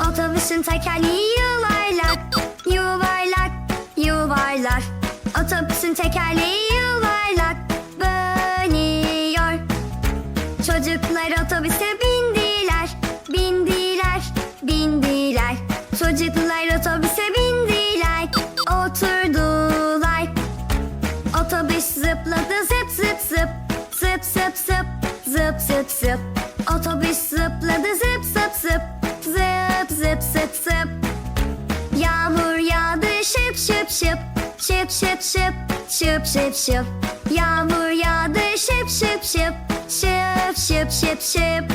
Otobüsün tekerleği yuvarlak, yuvarlak, yuvarlak. Otobüsün tekerleği yuvarlak, dönüyor. Çocuklar otobüse bindiler, bindiler, bindiler. Çocuklar otobüse bindiler, oturdular. Otobüs zıpladı zıp zıp zıp, zıp zıp zıp, zıp zıp zıp. Otobüs zıpladı zıp zıp zıp, zıp zıp zıp. Yağmur yağdı şıp şıp şıp, şıp şıp şıp, şıp şıp şıp. Yağmur yağdı şıp şıp şıp, şıp şıp şıp şıp.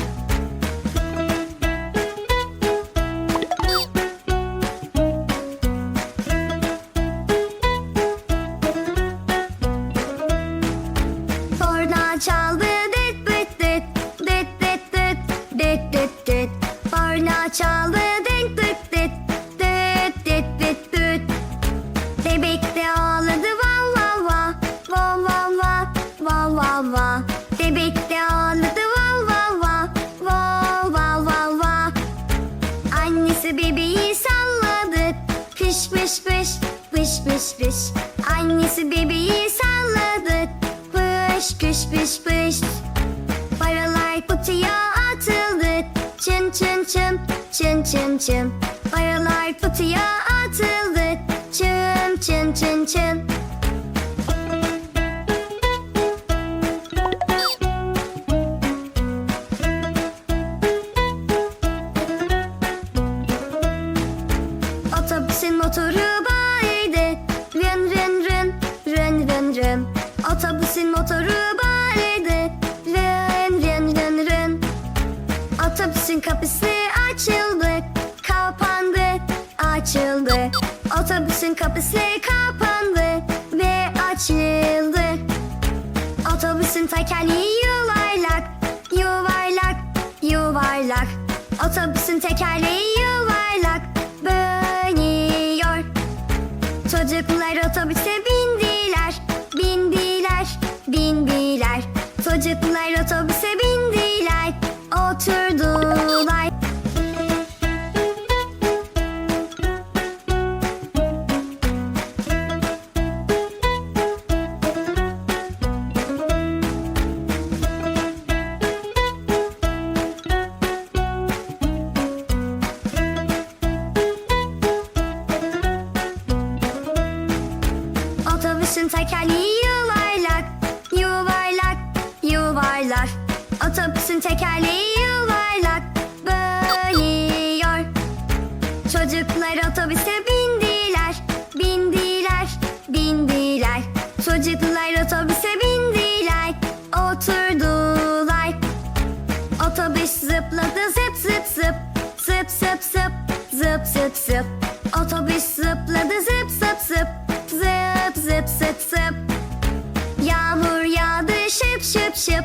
Korna çaldı Bebek de ağladı vav vav vav. Vav vav vav Vav vav vav. Bebek de ağladı vav vav vav. Vav vav vav vav. Annesi bebeği salladı. Pış pış pış Pış pış pış. Annesi bebeği salladı. Pış pış pış pış. Paralar kutuya atıldı. Çın çın çın Çın çın çın. Paralar kutuya atıldı. Çın Otobüsün motoru bağırdı Rın rın rın rın rın rın. Otobüsün motoru bağırdı Rın rın rın rın. Otobüsün kapısı açıldı. Kapandı açıldı Otobüsün kapısı kapandı Ve açıldı. Otobüsün tekerleği yuvarlak Yuvarlak yuvarlak. Otobüsün tekerleği yuvarlak Dönüyor Çocuklar otobüse bindiler Bindiler bindiler. Çocuklar otobüse bindiler Oturdular Otobüsün tekerleği yuvarlak, dönüyor. Çocuklar otobüse bindiler, bindiler, bindiler. Çocuklar otobüse bindiler, oturdular. Otobüs zıpladı zıp zıp zıp, zıp zıp zıp, zıp zıp zıp. Otobüs zıpladı zıp zıp zıp, zıp zıp zıp zıp. Yağmur yağdı şıp şıp şıp,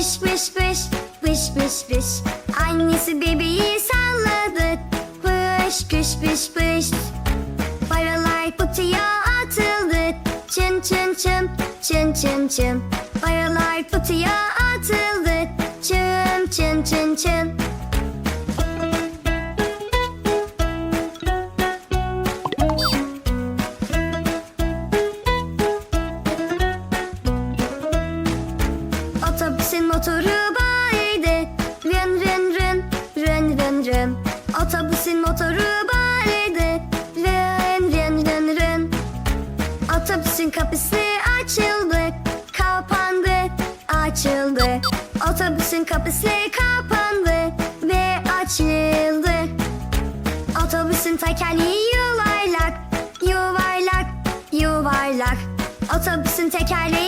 Pış pış pış pış pış pış. Annesi bebeği salladı. Pış pış pış pış. Paralar kutuya atıldı. Çın çın çın çın çın çın. Paralar kutuya atıldı. Çın çın çın çın açıldı. Otobüsün kapısı kapandı ve açıldı. Otobüsün tekerleği yuvarlak Yuvarlak, yuvarlak. Otobüsün tekerleği